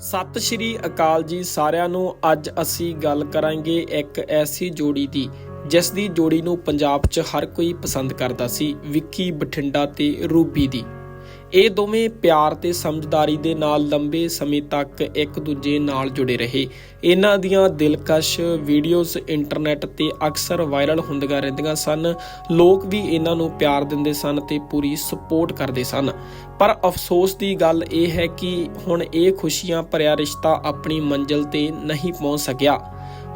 ਸਤਿ ਸ਼੍ਰੀ ਅਕਾਲ ਜੀ ਸਾਰਿਆਂ ਨੂੰ। ਅੱਜ ਅਸੀਂ ਗੱਲ ਕਰਾਂਗੇ ਇੱਕ ਐਸੀ ਜੋੜੀ ਦੀ, ਜਿਸ ਦੀ ਜੋੜੀ ਨੂੰ ਪੰਜਾਬ 'ਚ ਹਰ ਕੋਈ ਪਸੰਦ ਕਰਦਾ ਸੀ, ਵਿੱਕੀ ਬਠਿੰਡਾ ਤੇ ਰੂਬੀ ਦੀ। ਇਹ ਦੋਵੇਂ ਪਿਆਰ ਤੇ ਸਮਝਦਾਰੀ ਦੇ ਨਾਲ ਲੰਬੇ ਸਮੇਂ ਤੱਕ ਇੱਕ ਦੂਜੇ ਨਾਲ ਜੁੜੇ ਰਹੇ। ਇਹਨਾਂ ਦੀਆਂ ਦਿਲਕਸ਼ ਵੀਡੀਓਜ਼ ਇੰਟਰਨੈਟ ਤੇ ਅਕਸਰ ਵਾਇਰਲ ਹੁੰਦੀਆਂ ਰਹਿੰਦੀਆਂ ਸਨ। ਲੋਕ ਵੀ ਇਹਨਾਂ ਨੂੰ ਪਿਆਰ ਦਿੰਦੇ ਸਨ ਤੇ ਪੂਰੀ ਸਪੋਰਟ ਕਰਦੇ ਸਨ। ਪਰ ਅਫਸੋਸ ਦੀ ਗੱਲ ਇਹ ਹੈ ਕਿ ਹੁਣ ਇਹ ਖੁਸ਼ੀਆਂ ਭਰਿਆ ਰਿਸ਼ਤਾ ਆਪਣੀ ਮੰਜ਼ਿਲ ਤੇ ਨਹੀਂ ਪਹੁੰਚ ਸਕਿਆ।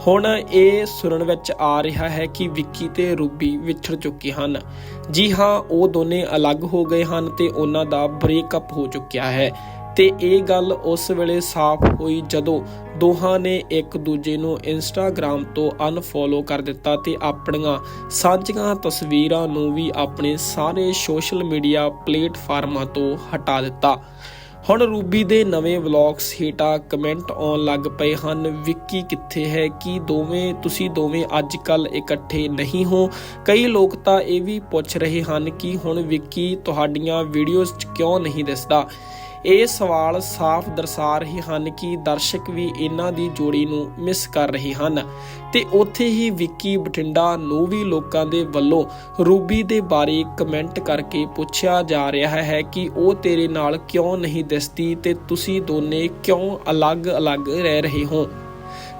ਹੁਣ ਇਹ ਸੁਣਨ ਵਿੱਚ ਆ ਰਿਹਾ ਹੈ ਕਿ ਵਿੱਕੀ ਤੇ ਰੂਬੀ ਵਿਛੜ ਚੁੱਕੇ ਹਨ। ਜੀ ਹਾਂ, ਉਹ ਦੋਨੇ ਅਲੱਗ ਹੋ ਗਏ ਹਨ ਤੇ ਉਹਨਾਂ ਦਾ ਬ੍ਰੇਕਅਪ ਹੋ ਚੁੱਕਿਆ ਹੈ। ਤੇ ਇਹ ਗੱਲ ਉਸ ਵੇਲੇ ਸਾਫ਼ ਹੋਈ ਜਦੋਂ ਦੋਹਾਂ ਨੇ ਇੱਕ ਦੂਜੇ ਨੂੰ ਇੰਸਟਾਗ੍ਰam ਤੋਂ ਅਨਫੋਲੋ ਕਰ ਦਿੱਤਾ ਤੇ ਆਪਣੀਆਂ ਸਾਂਝੀਆਂ ਤਸਵੀਰਾਂ ਨੂੰ ਵੀ ਆਪਣੇ ਸਾਰੇ ਸੋਸ਼ਲ ਮੀਡੀਆ ਪਲੇਟਫਾਰਮਾਂ ਤੋਂ ਹਟਾ ਦਿੱਤਾ। ਹੁਣ ਰੂਬੀ ਦੇ ਨਵੇਂ ਵਲੌਗਸ ਹੇਠਾਂ ਕਮੈਂਟ ਆਉਣ ਲੱਗ ਪਏ ਹਨ, ਵਿੱਕੀ ਕਿੱਥੇ ਹੈ, ਕਿ ਦੋਵੇਂ, ਤੁਸੀਂ ਦੋਵੇਂ ਅੱਜ ਕੱਲ ਇਕੱਠੇ ਨਹੀਂ ਹੋ? ਕਈ ਲੋਕ ਤਾਂ ਇਹ ਵੀ ਪੁੱਛ ਰਹੇ ਹਨ ਕਿ ਹੁਣ ਵਿੱਕੀ ਤੁਹਾਡੀਆਂ ਵੀਡੀਓਜ਼ 'ਚ ਕਿਉਂ ਨਹੀਂ ਦਿਸਦਾ? ਇਹ ਸਵਾਲ ਸਾਫ਼ ਦਰਸਾ ਰਹੇ ਹਨ ਕਿ ਦਰਸ਼ਕ ਵੀ ਇਹਨਾਂ ਦੀ ਜੋੜੀ ਨੂੰ ਮਿਸ ਕਰ ਰਹੇ ਹਨ। ਤੇ ਉੱਥੇ ਹੀ ਵਿੱਕੀ ਬਠਿੰਡਾ ਨੂੰ ਵੀ ਲੋਕਾਂ ਦੇ ਵੱਲੋਂ ਰੂਬੀ ਦੇ ਬਾਰੇ ਕਮੈਂਟ ਕਰਕੇ ਪੁੱਛਿਆ ਜਾ ਰਿਹਾ ਹੈ ਕਿ ਉਹ ਤੇਰੇ ਨਾਲ ਕਿਉਂ ਨਹੀਂ ਦਿਸਦੀ ਤੇ ਤੁਸੀਂ ਦੋਨੇ ਕਿਉਂ ਅਲੱਗ-ਅਲੱਗ ਰਹਿ ਰਹੇ ਹੋ?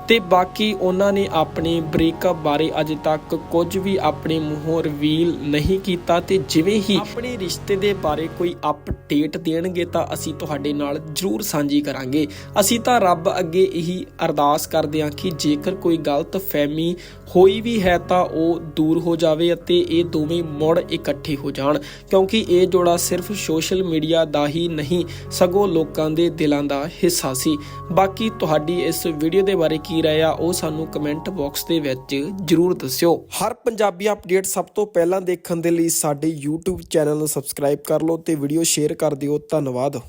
ਤੇ ਬਾਕੀ ਉਹਨਾਂ ਨੇ ਆਪਣੇ ਬ੍ਰੇਕਅਪ ਬਾਰੇ ਅਜੇ ਤੱਕ ਕੁਝ ਵੀ ਆਪਣੇ ਮੂੰਹੋਂ ਰਿਵੀਲ ਨਹੀਂ ਕੀਤਾ ਤੇ ਜਿਵੇਂ ਹੀ ਆਪਣੇ ਰਿਸ਼ਤੇ ਦੇ ਬਾਰੇ ਕੋਈ ਅਪਡੇਟ ਦੇਣਗੇ ਤਾਂ ਅਸੀਂ ਤੁਹਾਡੇ ਨਾਲ ਜਰੂਰ ਸਾਂਝੀ ਕਰਾਂਗੇ। ਅਸੀਂ ਤਾਂ ਰੱਬ ਅੱਗੇ ਇਹੀ ਅਰਦਾਸ ਕਰਦੇ ਹਾਂ ਕਿ ਜੇਕਰ ਕੋਈ ਗਲਤ ਫਹਿਮੀ ਹੋਈ ਵੀ ਹੈ ਤਾਂ ਉਹ ਦੂਰ ਹੋ ਜਾਵੇ ਅਤੇ ਇਹ ਦੋਵੇਂ ਮੁੜ ਇਕੱਠੇ ਹੋ ਜਾਣ। ਕਿਉਂਕਿ ਇਹ ਜੋੜਾ ਸਿਰਫ ਸੋਸ਼ਲ ਮੀਡੀਆ ਦਾ ਹੀ ਨਹੀਂ, ਸਗੋਂ ਲੋਕਾਂ ਦੇ ਦਿਲਾਂ ਦਾ ਹਿੱਸਾ ਸੀ। ਬਾਕੀ ਤੁਹਾਡੀ ਇਸ ਵੀਡੀਓ ਦੇ ਬਾਰੇ ਕੀ ਰਾਏ ਆ, ਉਹ ਸਾਨੂੰ ਕਮੈਂਟ ਬਾਕਸ ਦੇ ਵਿੱਚ ਜਰੂਰ ਦੱਸਿਓ। ਹਰ ਪੰਜਾਬੀ ਅਪਡੇਟ ਸਭ ਤੋਂ ਪਹਿਲਾਂ ਦੇਖਣ ਦੇ ਲਈ ਸਾਡੇ YouTube ਚੈਨਲ ਨੂੰ ਸਬਸਕ੍ਰਾਈਬ ਕਰ ਲਓ ਤੇ ਵੀਡੀਓ ਸ਼ੇਅਰ ਕਰ ਦਿਓ। ਧੰਨਵਾਦ।